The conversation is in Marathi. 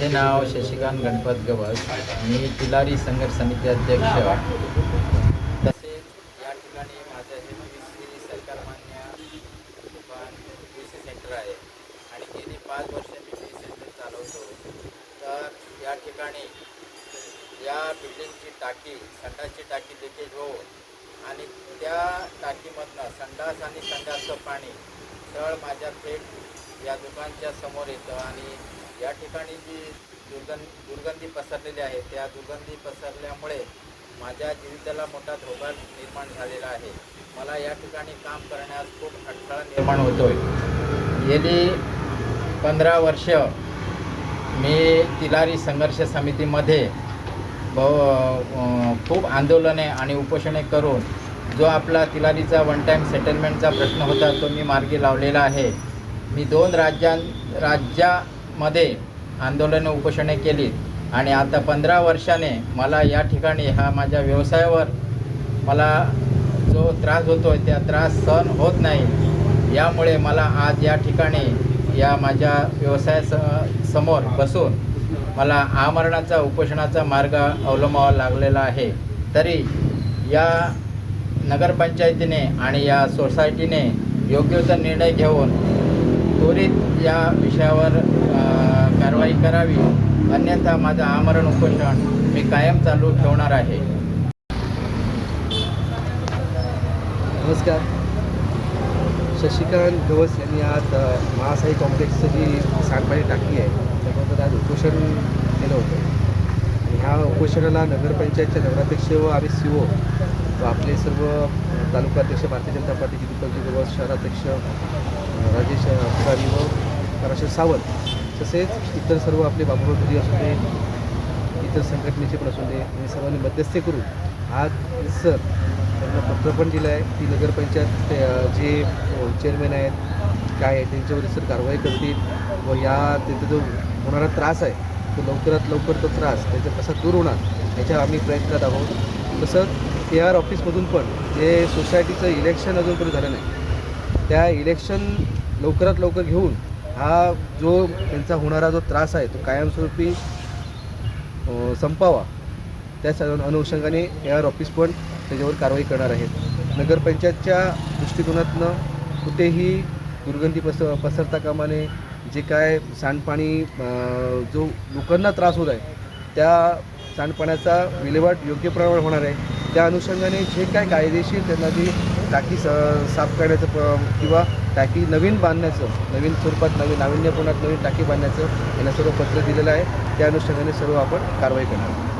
माझे नाव शशिकांत गणपत गवस. मी तिलारी संघर्ष समिती अध्यक्ष. तसेच या ठिकाणी माझं हे पी सरकारमान्य दुकान पी सी सेंटर आहे. आणि गेली पाच वर्ष मी पी सेंटर चालवतो. तर या ठिकाणी या बिल्डिंगची टाकी संडासची टाकी लिकेज होऊन आणि त्या टाकीमधनं संडास आणि संडासचं पाणी तळ माझ्या थेट या दुकानच्या समोर येतं आणि या ठिकाणी जी दुर्गं दुर्गंधी पसरलेली आहे त्या दुर्गंधी पसरल्यामुळे माझ्या जीवितेला मोठा धोका निर्माण झालेला आहे. मला या ठिकाणी काम करण्यास खूप अडथळा निर्माण होतोय. गेली पंधरा वर्ष मी तिलारी संघर्ष समितीमध्ये बहु खूप आंदोलने आणि उपोषणे करून जो आपला तिलारीचा वन टाईम सेटलमेंटचा प्रश्न होता तो मी मार्गी लावलेला आहे. मी दोन राज्यां राज्यामध्ये आंदोलनं उपोषणे केली. आणि आता पंधरा वर्षाने मला या ठिकाणी हा माझ्या व्यवसायावर मला जो त्रास होतो आहे त्या त्रास सहन होत नाही. यामुळे मला आज या ठिकाणी या माझ्या व्यवसायास समोर बसून मला आमरणाचा उपोषणाचा मार्ग अवलंबावा लागलेला आहे. तरी या नगरपंचायतीने आणि या सोसायटीने योग्य तो निर्णय घेऊन त्वरित या विषयावर कारवाई करावी. अन्यथा माझं आमरण उपोषण मी कायम चालू ठेवणार आहे. नमस्कार. शशिकांत गवस यांनी आज महासाई कॉम्प्लेक्सचं जी सांडपाणी टाकी आहे त्याबद्दल आज उपोषण केलं होतं. ह्या उपोषणाला नगरपंचायतच्या नगराध्यक्ष व आम्ही सी ओ आपले सर्व तालुका अध्यक्ष भारतीय जनता पार्टीचे दीपकजी गोवा शहराध्यक्ष राजेश अधिकारी व पराशर सावंत तसेच इतर सर्व आपले बाबूराव घरी असू दे इतर संघटनेचे पण असू दे सर्वांनी मध्यस्थी करून आज सर त्यांना पत्र पण दिलं आहे. की नगरपंचायत ते, जे चेअरमॅन आहेत काय आहे त्यांच्यावर सर कारवाई करतील व या त्याचा जो होणारा त्रास आहे तो लवकरात लवकर तो त्रास त्याचा कसा दूर होणार याच्या आम्ही प्रयत्नात आहोत. तसंच के आर ऑफिसमधून पण जे सोसायटीचं इलेक्शन अजूनपर्यंत झालं नाही त्या इलेक्शन लवकरात लवकर घेऊन हा जो त्यांचा होणारा जो त्रास आहे तो कायमस्वरूपी संपावा. त्याच अनुषंगाने ए आर ऑफिस पण त्याच्यावर कारवाई करणार आहेत. नगरपंचायतच्या दृष्टिकोनातनं कुठेही दुर्गंधी पस पसरता कामाने जे काय सांडपाणी जो लोकांना त्रास होत आहे त्या सांडपाण्याचा विल्हेवाट योग्य प्रमाणात होणार आहे. त्या अनुषंगाने जे काय कायदेशीर त्यांना जी टाकी स साफ करण्याचं प किंवा टाकी नवीन बांधण्याचं नवीन स्वरूपात नवीन नाविन्यपूर्णात नवीन टाकी बांधण्याचं यांना सर्व पत्र दिलेलं आहे त्या अनुषंगाने सर्व आपण कारवाई करणार आहोत.